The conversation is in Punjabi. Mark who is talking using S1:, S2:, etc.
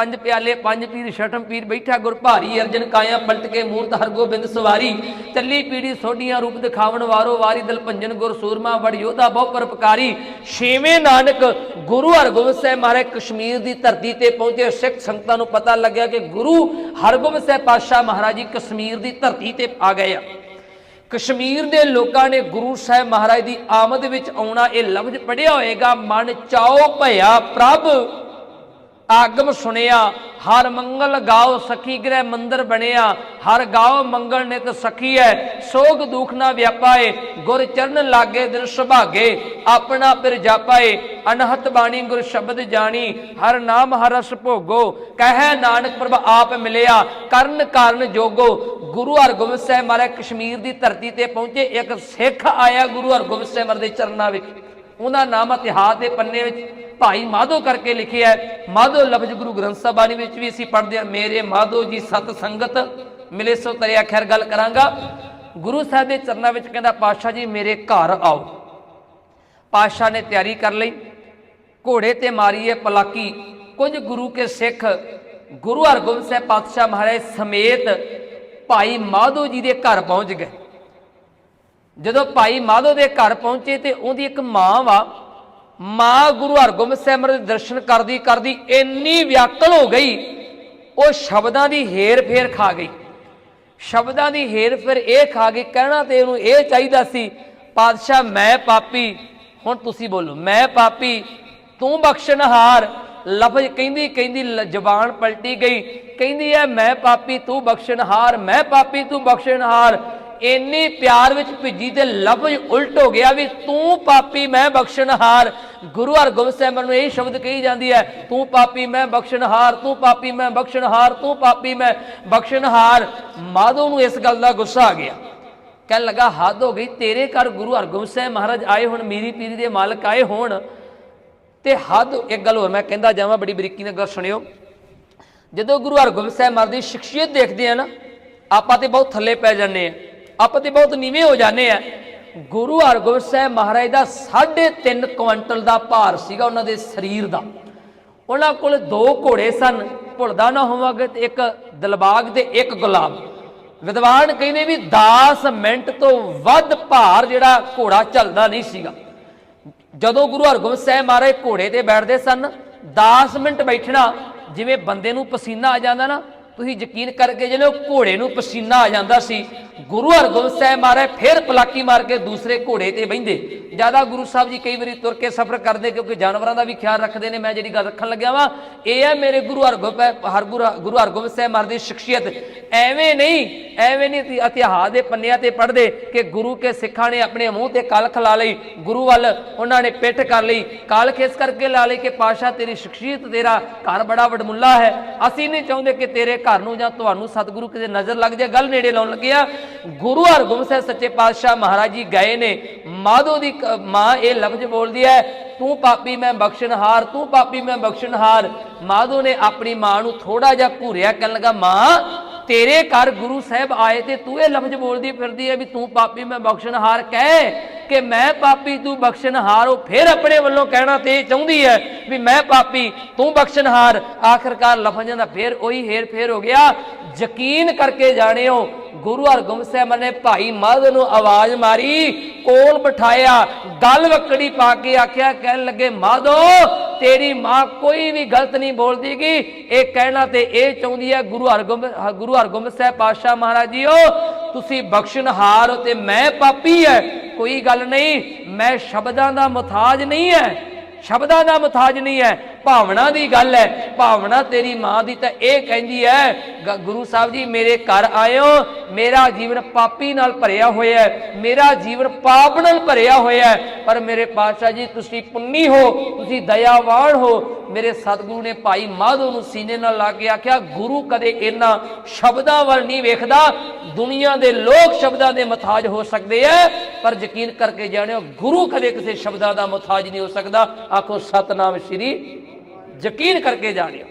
S1: ਪੰਜ ਪਿਆਲੇ, ਪੰਜ ਪੀਰ, ਛਠਮ ਪੀਰ ਬੈਠਾ ਗੁਰ ਭਾਰੀ, ਅਰਜਨ ਕਾਇਆ ਪਲਟ ਕੇ ਮੂਰਤ, ਹਰਗੋਬਿੰਦ ਸਵਾਰੀ। ਚੱਲੀ ਪੀੜੀ ਸੋਢੀਆਂ ਰੂਪ ਦਿਖਾਵਣ ਵਾਰੋ ਵਾਰੀ, ਦਿਲ ਭੰਜਨ ਗੁਰ ਸੂਰਮਾ, ਵੜ ਯੋਧਾ ਬਹੁ ਪਰਪਕਾਰੀ ਛੇਵੇਂ ਨਾਨਕ ਗੁਰੂ ਹਰਗੋਬਿੰਦ ਸਾਹਿਬ ਮਹਾਰਾਜ ਕਸ਼ਮੀਰ ਦੀ ਧਰਤੀ ਤੇ ਪਹੁੰਚੇ, ਸਿੱਖ ਸੰਗਤਾਂ ਨੂੰ ਪਤਾ ਲੱਗਿਆ ਕਿ ਗੁਰੂ ਹਰਗੋਬਿੰਦ ਸਾਹਿਬ ਪਾਤਸ਼ਾਹ ਮਹਾਰਾਜ ਜੀ ਕਸ਼ਮੀਰ ਦੀ ਧਰਤੀ ਤੇ ਆ ਗਏ ਆ। ਕਸ਼ਮੀਰ ਦੇ ਲੋਕਾਂ ਨੇ ਗੁਰੂ ਸਾਹਿਬ ਮਹਾਰਾਜ ਦੀ ਆਮਦ ਵਿੱਚ ਆਉਣਾ ਇਹ ਲਫ਼ਜ਼ ਪੜਿਆ ਹੋਏਗਾ, ਮਨ ਚਾਓ ਭਇਆ ਪ੍ਰਭ ਆਗਮ ਸੁਣਿਆ, ਹਰ ਮੰਗਲ ਗਾਓ ਸਖੀ ਗ੍ਰਹਿ ਮੰਦਰ ਬਣਿਆ, ਹਰ ਗਾਓ ਮੰਗਲ ਨਿਤ ਸਖੀ ਹੈ ਸੋਗ ਦੁਖ ਨਾ ਵਿਆਪਾਏ, ਗੁਰ ਚਰਨ ਲਾਗੇ ਦਿਨ ਸੁਭਾਗੇ, ਆਪਣਾ ਪਿਰ ਜਾਪਾਏ, ਅਨਹਤ ਬਾਣੀ ਗੁਰ ਸ਼ਬਦ ਜਾਣੀ, ਹਰ ਨਾਮ ਹਰ ਰਸ ਭੋਗੋ, ਕਹੈ ਨਾਨਕ ਪ੍ਰਭ ਆਪ ਮਿਲਿਆ, ਕਰਨ ਕਾਰਨ ਜੋਗੋ, ਗੁਰੂ ਹਰਗੋਬਿੰਦ ਸਾਹਿਬ ਮਹਾਰਾਜ ਕਸ਼ਮੀਰ ਦੀ ਧਰਤੀ ਤੇ ਪਹੁੰਚੇ, ਇੱਕ ਸਿੱਖ ਆਇਆ ਗੁਰੂ ਹਰਗੋਬਿੰਦ ਸਾਹਿਬ ਮਹਾਰਾਜ ਦੇ ਚਰਨਾਂ ਵਿੱਚ। ਉਹਦਾ ਨਾਮ ਇਤਿਹਾਸ ਦੇ ਪੰਨੇ ਵਿੱਚ ਭਾਈ ਮਾਧੋ ਕਰਕੇ ਲਿਖਿਆ ਮਾਧੋ ਲਫ਼ਜ਼ ਗੁਰੂ ਗ੍ਰੰਥ ਸਾਹਿਬ ਬਾਣੀ ਵਿੱਚ ਵੀ ਅਸੀਂ ਪੜ੍ਹਦੇ ਹਾਂ, ਮੇਰੇ ਮਾਧੋ ਜੀ ਸਤ ਸੰਗਤ, ਮਿਲੇ ਸੋ ਤਰਿਆ ਖੈਰ ਗੱਲ ਕਰਾਂਗਾ। ਗੁਰੂ ਸਾਹਿਬ ਦੇ ਚਰਨਾਂ ਵਿੱਚ ਕਹਿੰਦਾ, ਪਾਤਸ਼ਾਹ ਜੀ, ਮੇਰੇ ਘਰ ਆਓ। ਪਾਤਸ਼ਾਹ ਨੇ ਤਿਆਰੀ ਕਰ ਲਈ। ਘੋੜੇ ਤੇ ਮਾਰੀਏ ਪਲਾਕੀ। ਕੁਝ ਗੁਰੂ ਕੇ ਸਿੱਖ ਗੁਰੂ ਹਰਗੋਬਿੰਦ ਸਾਹਿਬ ਪਾਤਸ਼ਾਹ ਮਹਾਰਾਜ ਸਮੇਤ ਭਾਈ ਮਾਧੋ ਜੀ ਦੇ ਘਰ ਪਹੁੰਚ ਗਏ। ਜਦੋਂ ਭਾਈ ਮਾਧੋ ਦੇ ਘਰ ਪਹੁੰਚੇ ਤੇ ਉਹਦੀ ਇੱਕ ਮਾਂ ਵਾ, ਮਾਂ ਗੁਰੂ ਹਰਗੋਬਿੰਦ ਸਾਹਿਬ ਦੇ ਦਰਸ਼ਨ ਕਰਦੀ ਕਰਦੀ ਇੰਨੀ ਵਿਆਕਲ ਹੋ ਗਈ, ਉਹ ਸ਼ਬਦਾਂ ਦੀ ਹੇਰ ਫੇਰ ਖਾ ਗਈ। ਸ਼ਬਦਾਂ ਦੀ ਹੇਰ ਫੇਰ ਇਹ ਖਾ ਗਈ, ਕਹਿਣਾ ਤੇ ਉਹਨੂੰ ਇਹ ਚਾਹੀਦਾ ਸੀ, ਪਾਤਸ਼ਾਹ, ਮੈਂ ਪਾਪੀ, ਹੁਣ ਤੁਸੀਂ ਬੋਲੋ, ਮੈਂ ਪਾਪੀ, ਤੂੰ ਬਖਸ਼ਣਹਾਰ। ਲਫ਼ਜ਼ ਕਹਿੰਦੀ ਕਹਿੰਦੀ ਜ਼ਬਾਨ ਪਲਟੀ ਗਈ, ਕਹਿੰਦੀ ਐ ਮੈਂ ਪਾਪੀ, ਤੂੰ ਬਖਸ਼ਣਹਾਰ, ਮੈਂ ਪਾਪੀ, ਤੂੰ ਬਖਸ਼ਣਹਾਰ। ਇੰਨੀ ਪਿਆਰ ਵਿੱਚ ਭਿੱਜੀ ਤੇ ਲਫ਼ਜ਼ ਉਲਟ ਹੋ ਗਿਆ ਵੀ ਤੂੰ ਪਾਪੀ ਮੈਂ ਬਖਸ਼ਣਹਾਰ। ਗੁਰੂ ਹਰਗੋਬਿੰਦ ਸਾਹਿਬ ਨੂੰ ਇਹ ਸ਼ਬਦ ਕਹੀ ਜਾਂਦੀ ਹੈ, ਤੂੰ ਪਾਪੀ ਮੈਂ ਬਖਸ਼ਣਹਾਰ, ਤੂੰ ਪਾਪੀ ਮੈਂ ਬਖਸ਼ਣਹਾਰ, ਤੂੰ ਪਾਪੀ ਮੈਂ ਬਖਸ਼ਣਹਾਰ। ਮਾਧੋ ਨੂੰ ਇਸ ਗੱਲ ਦਾ ਗੁੱਸਾ ਆ ਗਿਆ। ਕਹਿਣ ਲੱਗਾ, ਹੱਦ ਹੋ ਗਈ, ਤੇਰੇ ਘਰ ਗੁਰੂ ਹਰਗੋਬਿੰਦ ਸਾਹਿਬ ਮਹਾਰਾਜ ਆਏ ਹੁਣ, ਮੀਰੀ ਪੀਰੀ ਦੇ ਮਾਲਕ ਆਏ ਹੋਣ। ਤੇ ਹੱਦ, ਇੱਕ ਗੱਲ ਹੋਰ ਮੈਂ ਕਹਿੰਦਾ ਜਾਵਾਂ, ਬੜੀ ਬਰੀਕੀ ਨਾਲ ਗੱਲ ਸੁਣਿਓ। ਜਦੋਂ ਗੁਰੂ ਹਰਗੋਬਿੰਦ ਸਾਹਿਬ ਮਹਾਰਾਜ ਦੀ ਸ਼ਖਸੀਅਤ ਦੇਖਦੇ ਆ ਨਾ, ਆਪਾਂ ਤੇ ਬਹੁਤ ਥੱਲੇ ਪੈ ਜਾਂਦੇ ਆ। ਆਪਾਂ ਤੇ ਬਹੁਤ ਨੀਵੇਂ ਹੋ ਜਾਂਦੇ ਆ। ਗੁਰੂ ਹਰਗੋਬਿੰਦ ਸਾਹਿਬ ਮਹਾਰਾਜ ਦਾ 3.5 ਕੁਇੰਟਲ ਦਾ ਭਾਰ ਸੀਗਾ ਉਹਨਾਂ ਦੇ ਸਰੀਰ ਦਾ। ਉਹਨਾਂ ਕੋਲ ਦੋ ਘੋੜੇ ਸਨ, ਭੁੱਲਦਾ ਨਾ ਹੋਵਾਂਗੇ ਤੇ ਇੱਕ ਦਿਲਬਾਗ ਤੇ ਇੱਕ ਗੁਲਾਬ। ਵਿਦਵਾਨ ਕਹਿੰਦੇ ਵੀ 10 ਮਿੰਟ ਤੋਂ ਵੱਧ ਭਾਰ ਜਿਹੜਾ ਘੋੜਾ ਚੱਲਦਾ ਨਹੀਂ ਸੀਗਾ। ਜਦੋਂ ਗੁਰੂ ਹਰਗੋਬਿੰਦ ਸਾਹਿਬ ਮਹਾਰਾਜ ਘੋੜੇ ਤੇ ਬੈਠਦੇ ਸਨ 10 ਮਿੰਟ ਬੈਠਣਾ, ਜਿਵੇਂ ਬੰਦੇ ਨੂੰ ਪਸੀਨਾ ਆ ਜਾਂਦਾ ਨਾ ਤੁਸੀਂ ਯਕੀਨ ਕਰਕੇ ਜਦੋਂ ਘੋੜੇ ਨੂੰ ਪਸੀਨਾ ਆ ਜਾਂਦਾ ਸੀ, ਗੁਰੂ ਹਰਗੋਬਿੰਦ ਸਾਹਿਬ ਮਹਾਰਾਜ ਫਿਰ ਪਲਾਕੀ ਮਾਰ ਕੇ ਦੂਸਰੇ ਘੋੜੇ ਤੇ ਬਹਿੰਦੇ। ਜ਼ਿਆਦਾ ਗੁਰੂ ਸਾਹਿਬ ਜੀ ਕਈ ਵਾਰੀ ਤੁਰ ਕੇ ਸਫ਼ਰ ਕਰਦੇ ਕਿਉਂਕਿ ਜਾਨਵਰਾਂ ਦਾ ਵੀ ਖਿਆਲ ਰੱਖਦੇ ਨੇ, ਮੈਂ ਜਿਹੜੀ ਗੱਲ ਰੱਖਣ ਲੱਗਿਆ ਵਾਂ, ਇਹ ਹੈ ਮੇਰੇ ਗੁਰੂ ਹਰਗੋਬਿੰਦ ਹਰਗੁਰੂ ਗੁਰੂ ਹਰਗੋਬਿੰਦ ਸਾਹਿਬ ਮਹਾਰਾਜ ਦੀ ਸ਼ਖਸੀਅਤ। ਐਵੇਂ ਨਹੀਂ ਐਵੇਂ ਨਹੀਂ ਇਤਿਹਾਸ ਦੇ ਪੰਨਿਆਂ ਤੇ ਪੜ੍ਹਦੇ ਕਿ ਗੁਰੂ ਕੇ ਸਿੱਖਾਂ ਨੇ ਆਪਣੇ ਮੂੰਹ ਤੇ ਕਲਖ ਲਾ ਲਈ, ਗੁਰੂ ਵੱਲ ਉਹਨਾਂ ਨੇ ਪਿੱਠ ਕਰ ਲਈ, ਕਾਲਖ ਇਸ ਕਰਕੇ ਲਾ ਲਈ ਕਿ ਪਾਸ਼ਾ ਤੇਰੀ ਸ਼ਖਸੀਅਤ, ਤੇਰਾ ਘਰ ਬੜਾ ਵਡਮੁੱਲਾ ਹੈ। ਅਸੀਂ ਨਹੀਂ ਚਾਹੁੰਦੇ ਕਿ ਤੇਰੇ ਘਰ ਨੂੰ ਜਾਂ ਤੁਹਾਨੂੰ ਸਤਿਗੁਰੂ ਕਿਤੇ ਨਜ਼ਰ ਲੱਗ ਜਾਏ, ਗੱਲ ਨੇੜੇ ਲਾਉਣ ਲੱਗਿਆ ਗੁਰੂ ਹਰਗੋਬਿੰਦ ਸਾਹਿਬ ਸੱਚੇ ਪਾਤਸ਼ਾਹ ਮਹਾਰਾਜ ਜੀ ਗਏ ਨੇ। ਮਾਧੋ ਦੀ ਮਾਂ ਇਹ ਲਫ਼ਜ਼ ਬੋਲਦੀ ਹੈ, ਤੂੰ ਪਾਪੀ ਮੈਂ ਬਖਸ਼ਣਹਾਰ ਤੂੰ ਪਾਪੀ ਮੈਂ ਬਖਸ਼ਣਹਾਰ ਮਾਧੋ ਨੇ ਆਪਣੀ ਮਾਂ ਨੂੰ ਥੋੜਾ ਜਿਹਾ ਘੂਰਿਆ ਕਰਨ ਲੱਗਾ, ਮਾਂ ਤੇਰੇ ਘਰ ਗੁਰੂ ਸਾਹਿਬ ਆਏ ਤੇ ਤੂੰ ਇਹ ਲਫ਼ਜ਼ ਬੋਲਦੀ ਫਿਰਦੀ ਹੈ ਵੀ ਤੂੰ ਪਾਪੀ ਮੈਂ ਬਖਸ਼ਣਹਾਰ ਕਹਿ ਕਿ ਮੈਂ ਪਾਪੀ, ਤੂੰ ਬਖਸ਼ਣਹਾਰ, ਉਹ ਫਿਰ ਆਪਣੇ ਵੱਲੋਂ ਕਹਿਣਾ ਤੇ ਚਾਹੁੰਦੀ ਹੈ ਵੀ ਮੈਂ ਪਾਪੀ, ਤੂੰ ਬਖਸ਼ਣਹਾਰ। ਆਖਰਕਾਰ ਲਫ਼ਜ਼ਾਂ ਦਾ ਫੇਰ ਉਹੀ ਹੇਰ ਫੇਰ ਹੋ ਗਿਆ। ਯਕੀਨ ਕਰਕੇ ਜਾਣਿਓ, ਗੁਰੂ ਹਰਗੋਬਿੰਦ ਸਾਹਿਬ ਨੇ ਭਾਈ ਮਦ ਨੂੰ ਆਵਾਜ਼ ਮਾਰੀ, ਕੋਲ ਬਿਠਾਇਆ, ਗਲ ਵਕੜੀ ਪਾ ਕੇ ਆਖਿਆ, ਕਹਿਣ ਲੱਗੇ ਮਾਧੋ ਤੇਰੀ ਮਾਂ ਕੋਈ ਵੀ ਗਲਤ ਨਹੀਂ ਬੋਲਦੀ ਬੋਲਦੀਗੀ ਇਹ ਕਹਿਣਾ ਤੇ ਇਹ ਚਾਹੁੰਦੀ ਹੈ ਗੁਰੂ ਹਰਗੋਬਿੰਦ ਗੁਰੂ ਹਰਗੋਬਿੰਦ ਸਾਹਿਬ ਪਾਤਸ਼ਾਹ ਮਹਾਰਾਜ ਜੀਓ ਤੁਸੀਂ ਬਖਸ਼ਣਹਾਰ ਹੋ ਤੇ ਮੈਂ ਪਾਪੀ ਹੈ ਕੋਈ ਗੱਲ ਨਹੀਂ, ਮੈਂ ਸ਼ਬਦਾਂ ਦਾ ਮਥਾਜ ਨਹੀਂ ਹੈ ਸ਼ਬਦਾਂ ਦਾ ਮਥਾਜ ਨਹੀਂ ਹੈ ਭਾਵਨਾ ਦੀ ਗੱਲ ਹੈ। ਭਾਵਨਾ ਤੇਰੀ ਮਾਂ ਦੀ ਤਾਂ ਇਹ ਕਹਿੰਦੀ ਹੈ ਗੁਰੂ ਸਾਹਿਬ ਜੀ, ਮੇਰੇ ਘਰ ਆਇਓ, ਮੇਰਾ ਜੀਵਨ ਪਾਪੀ ਨਾਲ ਭਰਿਆ ਹੋਇਆ ਹੈ, ਮੇਰਾ ਜੀਵਨ ਪਾਪ ਨਾਲ ਭਰਿਆ ਹੋਇਆ ਹੈ। ਪਰ ਮੇਰੇ ਪਾਤਸ਼ਾਹ ਜੀ, ਤੁਸੀਂ ਪੁੰਨੀ ਹੋ, ਤੁਸੀਂ ਦਇਆਵਾਨ ਹੋ। ਮੇਰੇ ਸਤਿਗੁਰੂ ਨੇ ਭਾਈ ਮਾਧੋ ਨੂੰ ਸੀਨੇ ਨਾਲ ਲਾ ਕੇ ਆਖਿਆ, ਗੁਰੂ ਕਦੇ ਇਹਨਾਂ ਸ਼ਬਦਾਂ ਵੱਲ ਨਹੀਂ ਵੇਖਦਾ। ਦੁਨੀਆ ਦੇ ਲੋਕ ਸ਼ਬਦਾਂ ਦੇ ਮਥਾਜ ਹੋ ਸਕਦੇ ਐ, ਪਰ ਯਕੀਨ ਕਰਕੇ ਜਾਣਿਓ, ਗੁਰੂ ਕਦੇ ਕਿਸੇ ਸ਼ਬਦਾਂ ਦਾ ਮਥਾਜ ਨਹੀਂ ਹੋ ਸਕਦਾ। ਆਖੋ, ਸਤਨਾਮ ਸ਼੍ਰੀ ਯਕੀਨ ਕਰਕੇ ਜਾਣਿਓ।